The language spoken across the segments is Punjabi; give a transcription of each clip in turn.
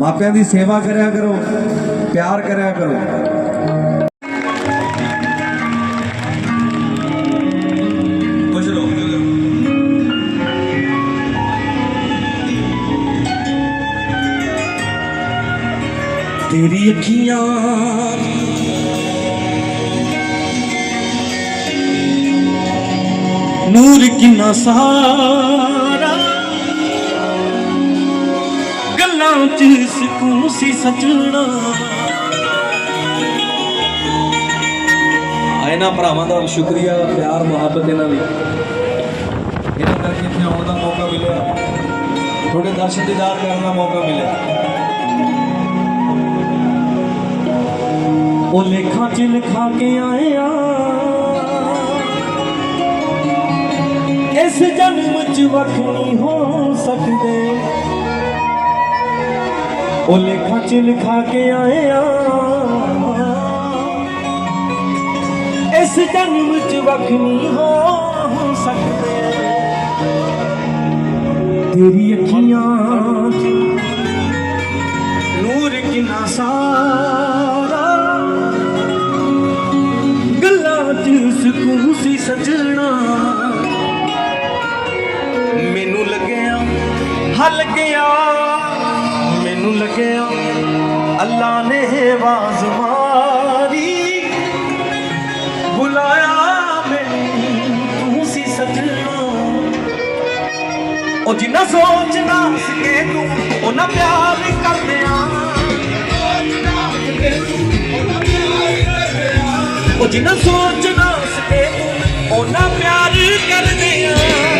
ਮਾਪਿਆਂ ਦੀ ਸੇਵਾ ਕਰਿਆ ਕਰੋ, ਪਿਆਰ ਕਰਿਆ ਕਰੋ। ਕੁਝ ਲੋਕ ਤੇਰੀ ਅੱਖੀਆਂ ਨੂਰ ਕਿੰਨਾ ਸਾਰਾ ਗੱਲਾਂ ਚ ਸਕੂਨ ਸੀ ਇਹਨਾਂ ਭਰਾਵਾਂ ਦਾ ਸ਼ੁਕਰੀਆ, ਪਿਆਰ, ਮੁਹੱਬਤ ਇਹਨਾਂ ਲਈ ਇਹਨਾਂ ਕਰਕੇ ਇੱਥੇ ਆਉਣ ਦਾ ਮੌਕਾ ਮਿਲਿਆ। ਥੋੜੇ ਦਰਸ਼ਨ ਦੀਦਾਰ ਕਰਨ ਦਾ ਮੌਕਾ ਮਿਲਿਆ। ਉਹ ਲੇਖਾਂ ਚ ਲਿਖਾ ਕੇ ਆਇਆ। ਇਸ ਜਨਮ ਚ ਵੱਖ ਨਹੀਂ ਹੋ ਸਕਦੇ। ਉਹ ਲੇਖਾਂ ਚ ਲਿਖਾ ਕੇ ਆਇਆ। ਇਸ ਜਨਮ ਚ ਵੱਖ ਨਹੀਂ ਹੋ ਸਕਦੇ। ਤੇਰੀ ਅੱਖੀਆਂ ਨੂਰ ਕਿੰਨਾ ਸਾਰਾ। ਗੱਲਾਂ ਚ ਸਕੂਨ ਸੀ ਸਜਣਾ। ਮੈਨੂੰ ਲੱਗਿਆ ਹਲ ਗਿਆ। ਲੱਗਿਆ। ਅੱਲਾ ਨੇ ਆਵਾਜ਼ ਮਾਰੀ। ਬੁਲਾਇਆ ਮੈਨੂੰ, ਤੂੰ ਸੀ ਸਜਣਾ। ਉਹ ਜਿੰਨਾ ਸੋਚਣਾ ਸਕੇ ਤੂੰ ਉਹਨਾਂ ਪਿਆਰ ਕਰਦਿਆਂ। ਉਹ ਜਿੰਨਾ ਸੋਚਣਾ ਸਕੇ ਤੂੰ ਉਹਨਾਂ ਪਿਆਰ ਕਰਦਿਆਂ।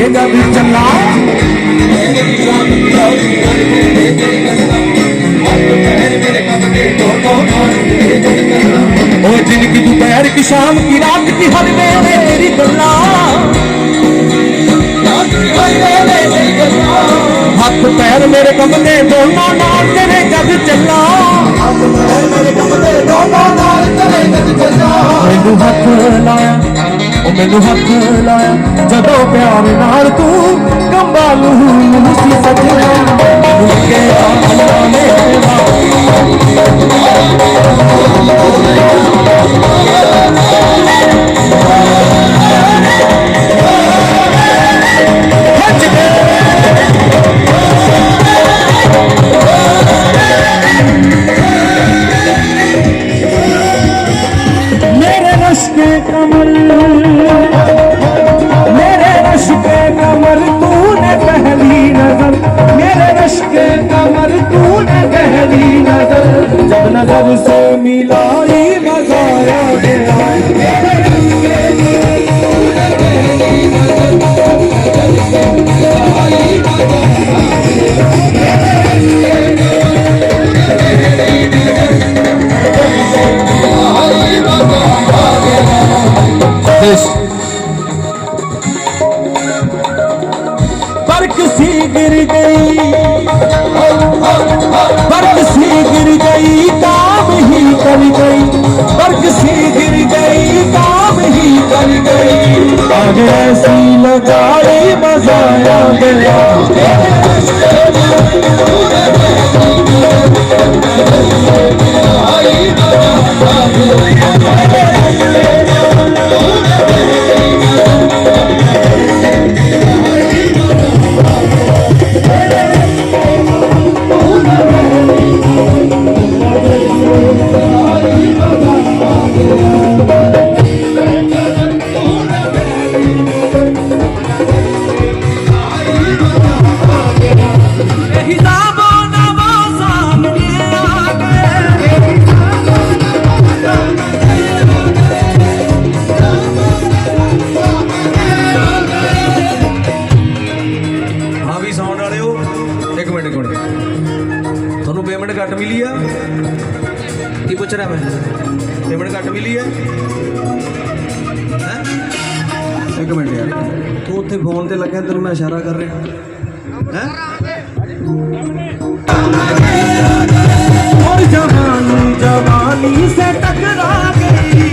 ਇਹਦਾ ਵੀ ਚੱਲਾ ਓਏ ਦਿਨ ਕੀ ਦੁਪਹਿਰ ਕੀ ਸ਼ਾਮ ਕੀ ਰਾਤ ਕੀ ਹਰ ਵੇਲੇ ਤੇਰੀ ਗੱਲਾਂ। ਹੱਥ ਪੈਰ ਮੇਰੇ ਕਮਲੇ ਦੋਨੋਂ ਨਾਲ ਤੇਰੇ ਜਦ ਚੱਲਾ ਹੱਥ ਪੈਰ ਮੇਰੇ ਕਮਲੇ ਦੋਨੋਂ ਨਾਲ ਤੇਰੇ ਜਦ ਚੱਲਾ। ਮੈਨੂੰ ਹੱਥ ਲਾਇਆ। ਮੈਨੂੰ ਹੱਥ ਲਾਇਆ ਜਦੋਂ ਪਿਆਰ ਨਾਲ ਤੂੰ ਕੰਬਾਲੂ ਸੀ ਸਜਣਾ। ਮੈਨੂੰ ਅੱਲਾ ਨੇ मेरे ਫੋਨ ਤੇ ਲੱਗਿਆ ਤੈਨੂੰ ਮੈਂ ਇਸ਼ਾਰਾ ਕਰ ਰਿਹਾ ਹੈ और जवानी जवानी से टकरा गई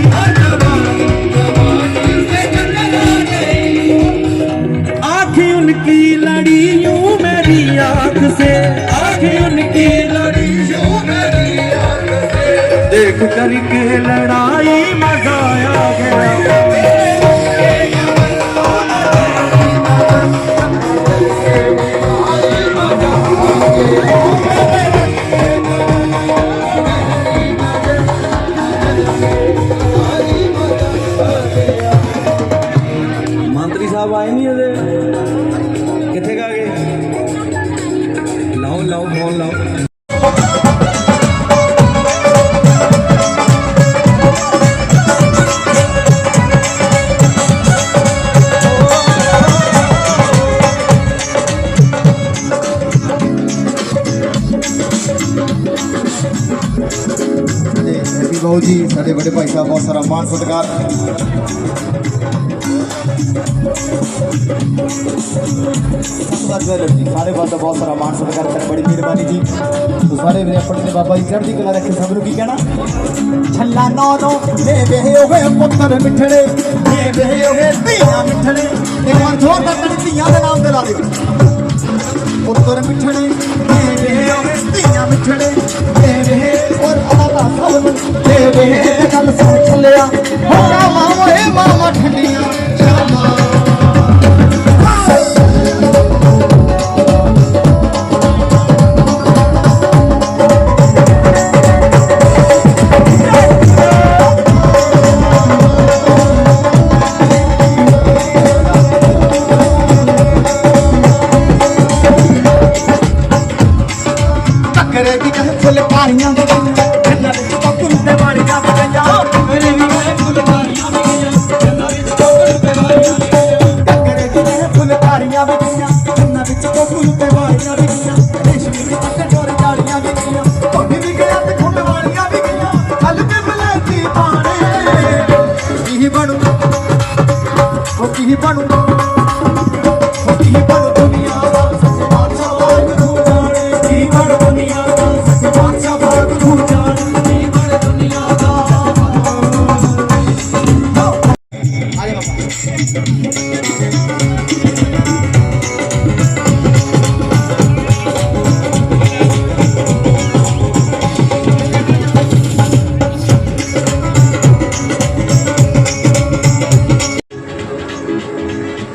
आंखें उनकी लड़ी यूं मेरी आंख से आंखें उनकी लड़ी यूं मेरी आंख से देख करके लड़ाई ਮੰਤਰੀ ਸਾਹਿਬ ਆਏ ਨਹੀਂ ਇਹਦੇ ਕਿੱਥੇ ਗਾ ਗਏ? ਲਾਓ ਲਾਓ, ਫੋਨ ਲਾਓ। ਤੇ ਜੀ, ਸਾਡੇ ਵੱਡੇ ਭਾਈ ਸਾਹਿਬ, ਬਹੁਤ ਸਾਰਾ ਮਾਣ ਸਤਿਕਾਰ ਸਤਿਕਾਰ ਜਵੈਲਰ ਜੀ ਸਾਡੇ ਵੱਲ ਤਾਂ ਬਹੁਤ ਸਾਰਾ ਮਾਣ ਸਤਿਕਾਰ ਕਰ ਬੜੀ ਮਿਹਰਬਾਨੀ ਜੀ। ਤੋ ਸਾਰੇ ਵੀਰੇ ਆਪਣੇ ਨੇ ਬਾਬਾ ਜੀ ਚੜ੍ਹਦੀ ਕਲਾ ਰੱਖੇ, ਸਭ ਨੂੰ ਕੀ ਕਹਿਣਾ? ਛੱਲਾ ਨੌ ਨੌ, ਦੇ ਵੇ ਹੋਏ ਪੁੱਤਰ ਮਿੱਠੜੇ, ਦੇ ਵੇ ਹੋਏ ਧੀਆਂ ਮਿੱਠੜੇ ਇੱਕ ਵਾਰ ਜ਼ੋਰ ਨਾਲ ਧੀਆਂ ਦੇ ਨਾਮ ਤੇ ਲਾ ਦਿਓ। ਪੁੱਤਰ ਮਿੱਠੜੇ, ਦੇ ਵੇ ਹੋਵੇ ਧੀਆਂ ਮਿੱਠੜੇ, ਦੇ ਵੇ ਔਰ ਅਲਾਲਾ ਸਭ ਦੇ ਵੇ ਗੱਲ ਸੁਣ ਚੱਲਿਆ ਹੋ ਮਾਮਾ ਓਏ ਮਾਮਾ ਠੰਡੀਆਂ।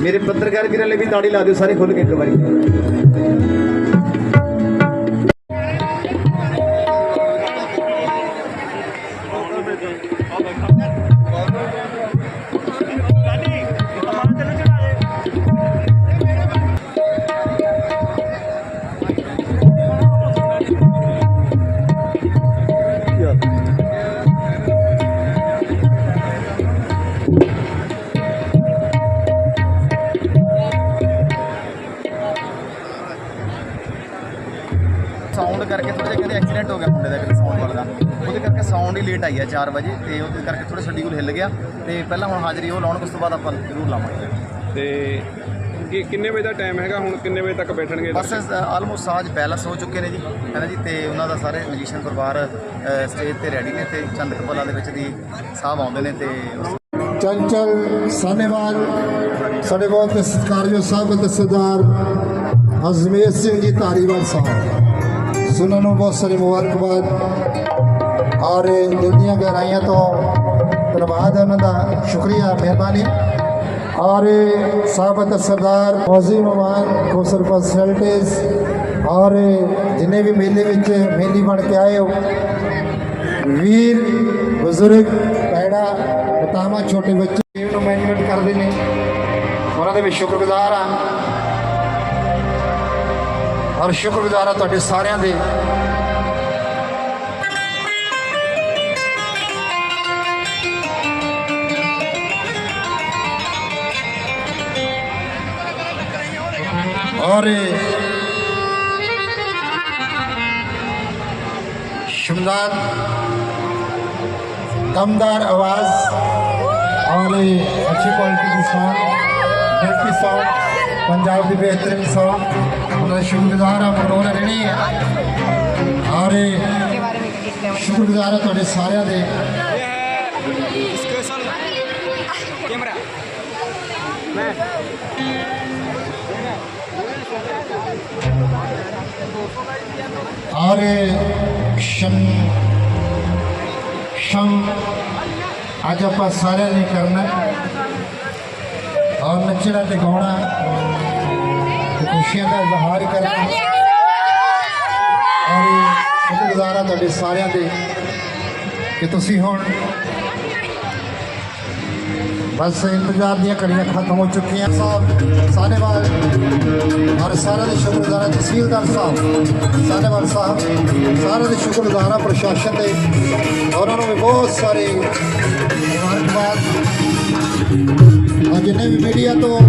ਮੇਰੇ ਪੱਤਰਕਾਰ ਵੀਰਾਂ ਲਈ ਵੀ ਤਾੜੀ ਲਾ ਦਿਓ ਸਾਰੇ ਖੁੱਲ ਕੇ ਇੱਕ ਵਾਰੀ। ਕਹਿੰਦੇ ਐਕਸੀਡੈਂਟ ਹੋ ਗਿਆ ਮੁੰਡੇ ਦਾ ਕਿਤੇ ਸਾਊਂਡ ਵਾਲਾ ਦਾ। ਉਹਦੇ ਕਰਕੇ ਸਾਊਂਡ ਹੀ ਲੇਟ ਆਈ ਹੈ 4 ਵਜੇ ਤੇ ਉਹਦੇ ਕਰਕੇ ਥੋੜਾ ਸ਼ਡਿਊਲ ਹਿੱਲ ਗਿਆ ਤੇ ਪਹਿਲਾਂ ਹੁਣ ਹਾਜ਼ਰੀ ਉਹ ਲਾਉਣ ਉਸ ਤੋਂ ਬਾਅਦ ਆਪਾਂ ਜ਼ਰੂਰ ਲਾਵਾਂਗੇ। ਤੇ ਕਿ ਕਿੰਨੇ ਵਜੇ ਦਾ ਟਾਈਮ ਹੈਗਾ? ਹੁਣ ਕਿੰਨੇ ਵਜੇ ਤੱਕ ਬੈਠਣਗੇ ਬਸ ਆਲਮੋਸਟ ਸਾਜ ਬੈਲੈਂਸ ਹੋ ਚੁੱਕੇ ਨੇ ਜੀ ਹੈ ਨਾ ਜੀ? ਤੇ ਉਹਨਾਂ ਦਾ ਸਾਰੇ ਮਜੀਸ਼ੀਅਨ ਪਰਿਵਾਰ ਸਟੇਜ ਤੇ ਰੈਡੀ ਨੇ ਤੇ ਚੰਦ ਕਪਲਾ ਦੇ ਵਿੱਚ ਦੀ ਸਾਹਿਬ ਆਉਂਦੇ ਨੇ ਤੇ ਚੰਚਲ ਸਾਨੇਵਾਲ ਸਾਡੇ ਬਹੁਤ ਸਤਿਕਾਰਯੋਗ ਸਾਹਿਬ ਅਤੇ ਸਰਦਾਰ ਅਜ਼ਮੇਰ ਸਿੰਘ ਜੀ ਧਾਰੀਵਾਲ ਸਾਹਿਬ। ਉਹਨਾਂ ਨੂੰ ਬਹੁਤ ਸਾਰੀ ਮੁਬਾਰਕਬਾਦ। ਔਰ ਦਿਲ ਦੀਆਂ ਗਹਿਰਾਈਆਂ ਤੋਂ ਧੰਨਵਾਦ ਹੈ ਉਹਨਾਂ ਦਾ। ਸ਼ੁਕਰੀਆ, ਮਿਹਰਬਾਨੀ। ਔਰ ਸਾਬਤ ਸਰਦਾਰ ਫੌਜੀ ਮਹਿਮਾਨ ਕੋਸਰ ਪਰਸਨੈਲਿਟੀਜ਼ ਔਰ ਜਿੰਨੇ ਵੀ ਮੇਲੇ ਵਿੱਚ ਮੇਲੀ ਬਣ ਕੇ ਆਏ ਹੋ। ਵੀਰ, ਬਜ਼ੁਰਗ ਪੈੜਾ ਬਤਾਵਾ ਛੋਟੇ ਬੱਚੇ ਨੂੰ ਮੈਨੇਜਮੈਂਟ ਕਰਦੇ ਨੇ। ਉਹਨਾਂ ਦੇ ਵੀ ਸ਼ੁਕਰਗੁਜ਼ਾਰ ਹਾਂ। ਔਰ ਸ਼ੁਕਰਗੁਜ਼ਾਰ ਹਾਂ ਤੁਹਾਡੇ ਸਾਰਿਆਂ ਦੇ ਔਰ शानदार दमदार आवाज़ और अच्छी क्वालिटी की सॉन्ग डर्टी सॉन्ग पंजाब की बेहतरीन सॉन्ग ਤੁਹਾਡਾ ਸ਼ੁਕਰਗੁਜ਼ਾਰ ਆ ਬਟੋਲ ਰਹਿਣੇ ਆ। ਆਰੇ ਸ਼ੁਕਰਗੁਜ਼ਾਰ ਆ ਤੁਹਾਡੇ ਸਾਰਿਆਂ ਦੇ। ਕੈਮਰਾ ਮੈਂ ਆਰੇ ਸ਼ੰ ਸ਼ੰ, ਅੱਜ ਆਪਾਂ ਸਾਰਿਆਂ ਨੇ ਕਰਨਾ। ਔਰ ਨੱਚਣਾ ਤੇ ਗਾਉਣਾ। ਤੇ ਖੁਸ਼ੀਆਂ ਦਾ ਇਜ਼ਹਾਰ ਕਰਨਾ ਔਰ ਸ਼ੁਕਰਗੁਜ਼ਾਰ ਹਾਂ ਤੁਹਾਡੇ ਸਾਰਿਆਂ ਦੇ ਕਿ ਤੁਸੀਂ ਹੁਣ ਬਸ ਇੰਤਜ਼ਾਰ ਦੀਆਂ ਘੜੀਆਂ ਖਤਮ ਹੋ ਚੁੱਕੀਆਂ। ਸਾਹਿਬ, ਸਾਨੇਵਾਲ ਔਰ ਸਾਰਿਆਂ ਦੇ ਸ਼ੁਕਰਗੁਜ਼ਾਰ ਤਹਿਸੀਲਦਾਰ ਸਾਹਿਬ, ਸਾਨੇਵਾਲ ਸਾਹਿਬ, ਸਾਰਿਆਂ ਦੇ ਸ਼ੁਕਰਗੁਜ਼ਾਰ ਪ੍ਰਸ਼ਾਸਨ ਦੇ ਔਰ ਉਹਨਾਂ ਨੂੰ ਵੀ ਬਹੁਤ ਸਾਰੇ ਮੁਬਾਰਕਬਾਦ। ਔਰ ਜਿੰਨੇ ਵੀ ਮੀਡੀਆ ਤੋਂ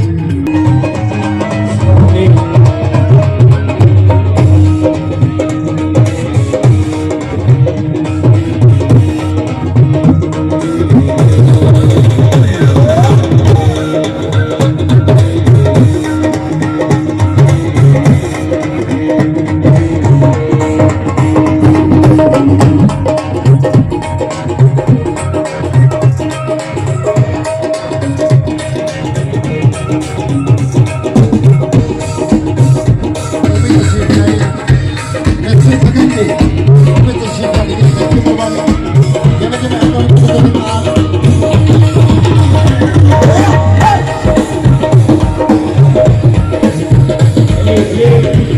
ਅੱਜ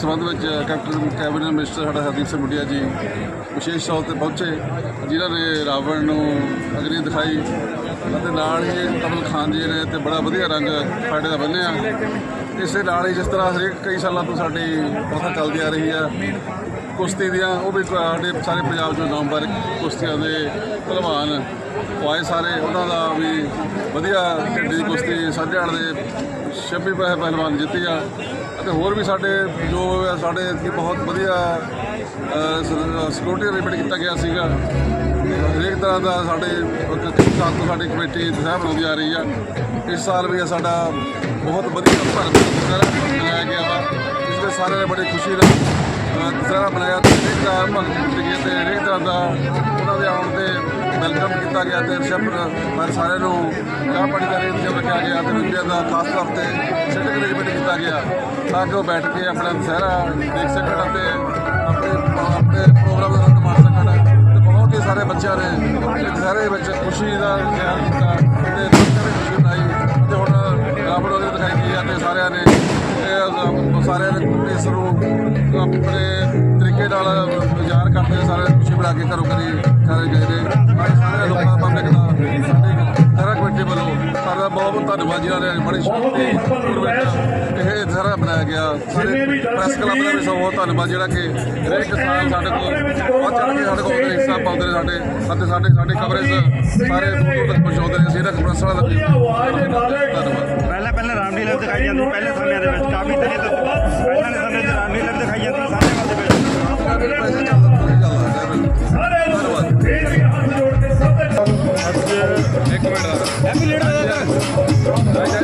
ਸੰਬੰਧ ਵਿੱਚ ਕੈਪਟਨ ਕੈਬਨਿਟ ਮਿਨਿਸਟਰ ਸਾਡਾ ਹਰਦੀਪ ਸਿੰਘ ਮੁੰਡਿਆ ਜੀ ਵਿਸ਼ੇਸ਼ ਤੌਰ ਤੇ ਪਹੁੰਚੇ, ਜਿਨ੍ਹਾਂ ਨੇ ਰਾਵਣ ਨੂੰ ਅਗਨੀ ਦਿਖਾਈ ਅਤੇ ਨਾਲ ਹੀ ਕਮਲ ਖਾਨ ਜੀ ਨੇ ਤੇ ਬੜਾ ਵਧੀਆ ਰੰਗ ਸਾਡੇ ਦਾ ਬੰਨਿਆ ਇਸੇ ਨਾਲ ਹੀ ਜਿਸ ਤਰ੍ਹਾਂ ਹਰੇਕ ਕਈ ਸਾਲਾਂ ਤੋਂ ਸਾਡੀ ਪ੍ਰਥਾ ਚੱਲਦੀ ਆ ਰਹੀ ਆ। ਕੁਸ਼ਤੀ ਦੀਆਂ ਉਹ ਵੀ ਸਾਡੇ ਸਾਰੇ ਪੰਜਾਬ ਚੋਂ ਨੰਬਰ ਕੁਸ਼ਤੀਆਂ ਦੇ ਪਹਿਲਵਾਨ ਆਏ ਸਾਰੇ, ਉਹਨਾਂ ਦਾ ਵੀ ਵਧੀਆ ਢਿੱਡੀ ਦੀ ਕੁਸ਼ਤੀ ਸਾਢੇਆੜ ਦੇ 26 ਪੈਸੇ ਪਹਿਲਵਾਨ ਜਿੱਤੀ ਆ ਅਤੇ ਹੋਰ ਵੀ ਸਾਡੇ ਜੋ ਆ ਸਾਡੇ ਇੱਥੇ ਬਹੁਤ ਵਧੀਆ ਸਿਕਿਉਰਿਟੀ ਅਰੇਂਜਮੈਂਟ ਕੀਤਾ ਗਿਆ ਸੀਗਾ। ਹਰੇਕ ਤਰ੍ਹਾਂ ਦਾ ਸਾਡੇ ਸਾਲ ਤੋਂ ਸਾਡੀ ਕਮੇਟੀ ਦੁਸਹਿਰਾ ਬਣਾਉਂਦੀ ਆ ਰਹੀ ਆ। ਇਸ ਸਾਲ ਵੀ ਸਾਡਾ ਬਹੁਤ ਵਧੀਆ ਭਰਤ ਦੁਸਹਿਰਾ ਮਨਾਇਆ ਗਿਆ ਵਾ। ਇਸ ਵਿੱਚ ਸਾਰਿਆਂ ਨੇ ਬੜੀ ਖੁਸ਼ੀ ਨਾਲ ਅ, ਦੁਸਹਿਰਾ ਮਨਾਇਆ ਤੇ ਹਰੇਕ ਤਰ੍ਹਾਂ ਭਗਤ ਕੀਤੀ ਗਈ ਤੇ ਹਰੇਕ ਤਰ੍ਹਾਂ ਦਾ ਉਹਨਾਂ ਦੇ ਆਉਣ ਤੇ ਵੈਲਕਮ ਕੀਤਾ ਗਿਆ ਤੇ ਰਿਸ਼ਪ ਪਰ ਸਾਰਿਆਂ ਨੂੰ ਚਾਹ ਪਾਣੀ ਦਾ ਰਿਸ਼ਪ ਰੱਖਿਆ ਗਿਆ ਤੇ ਰੁਪਿਆ ਦਾ ਖਾਸ ਤੌਰ ਤੇ ਸਿੱਟ ਅਰੇਂਜਮੈਂਟ ਕੀਤਾ ਗਿਆ। ਤਾਂ ਕਿ ਉਹ ਬੈਠ ਕੇ ਆਪਣਾ ਦੁਸਹਿਰਾ ਦੇਖ ਸਕਣ ਅਤੇ ਆਪਣੇ ਆਪਣੇ ਪ੍ਰੋਗਰਾਮ ਦਾ ਆਨੰਦ ਮਾਣ ਸਕਣ। ਤੇ ਬਹੁਤ ਹੀ ਸਾਰੇ ਬੱਚਿਆਂ ਨੇ ਸਾਰੇ ਬੱਚੇ ਖੁਸ਼ੀ ਦਾ ਇਜ਼ਹਾਰ ਕੀਤਾ ਤੇ ਖੁਸ਼ੀ ਮਨਾਈ ਤੇ ਹੁਣ ਰਾਵਣ ਉਹਨੇ ਦਿਖਾਈ ਗਈ ਅਤੇ ਸਾਰਿਆਂ ਨੇ ਸਾਰਿਆਂ ਨੇ ਇਸ ਨੂੰ ਆਪਣੇ ਤਰੀਕੇ ਨਾਲ ਵਿਚਾਰ ਕਰਦੇ ਸਾਰੇ ਖੁਸ਼ੀ ਬਣਾ ਕੇ ਘਰੋਂ ਘਰੀ ਸਾਰੇ ਗਏ ਨੇ। ਅੱਜ ਸਾਰੇ ਲੋਕਾਂ ਦਾ ਪਬਲਿਕ ਦਾ ਸਾਰਾ ਕਮੇਟੀ ਵੱਲੋਂ ਸਾਡਾ ਬਹੁਤ ਬਹੁਤ ਧੰਨਵਾਦ ਜਿਨ੍ਹਾਂ ਨੇ, ਬੜੀ ਸ਼ਾਂਤੀ ਇਹ ਸਾਰਾ ਬਣਾਇਆ ਗਿਆ। ਸਾਰੇ ਪ੍ਰੈਸ ਕਲੱਬ ਦਾ ਵੀ ਬਹੁਤ ਧੰਨਵਾਦ, ਜਿਹੜਾ ਕਿ ਹਰੇਕ ਸਾਲ ਸਾਡੇ ਕੋਲ ਬਹੁਤ ਚੜ ਕੇ ਸਾਡੇ ਕੋਲ ਹਿੱਸਾ ਪਾਉਂਦੇ ਨੇ ਸਾਡੇ, ਅਤੇ ਸਾਡੇ ਸਾਡੇ ਕਵਰੇਜ ਸਾਰੇ ਦੂਰ ਤੱਕ ਪਹੁੰਚਾਉਂਦੇ ਨੇ, ਅਸੀਂ ਇਹਨਾਂ ਪ੍ਰੈਸ ਦਾ ਧੰਨਵਾਦ। ਪਹਿਲਾਂ ਪਹਿਲਾਂ ਰਾਮਲੀਲਾ ਦਿਖਾਈ ਜਾਂਦੀ, ਪਹਿਲੇ ਸਮਿਆਂ ਦੇ ਵਿੱਚ ਕਾਫੀ ਤਰੀਕੇ ਤੋਂ ਪਹਿਲਾਂ ਦੇ ਸਮੇਂ 'ਚ ਰਾਮਲੀਲਾ ਦਿਖਾਈ ਜਾਂਦੀ ਇੱਕ ਮਿੰਟ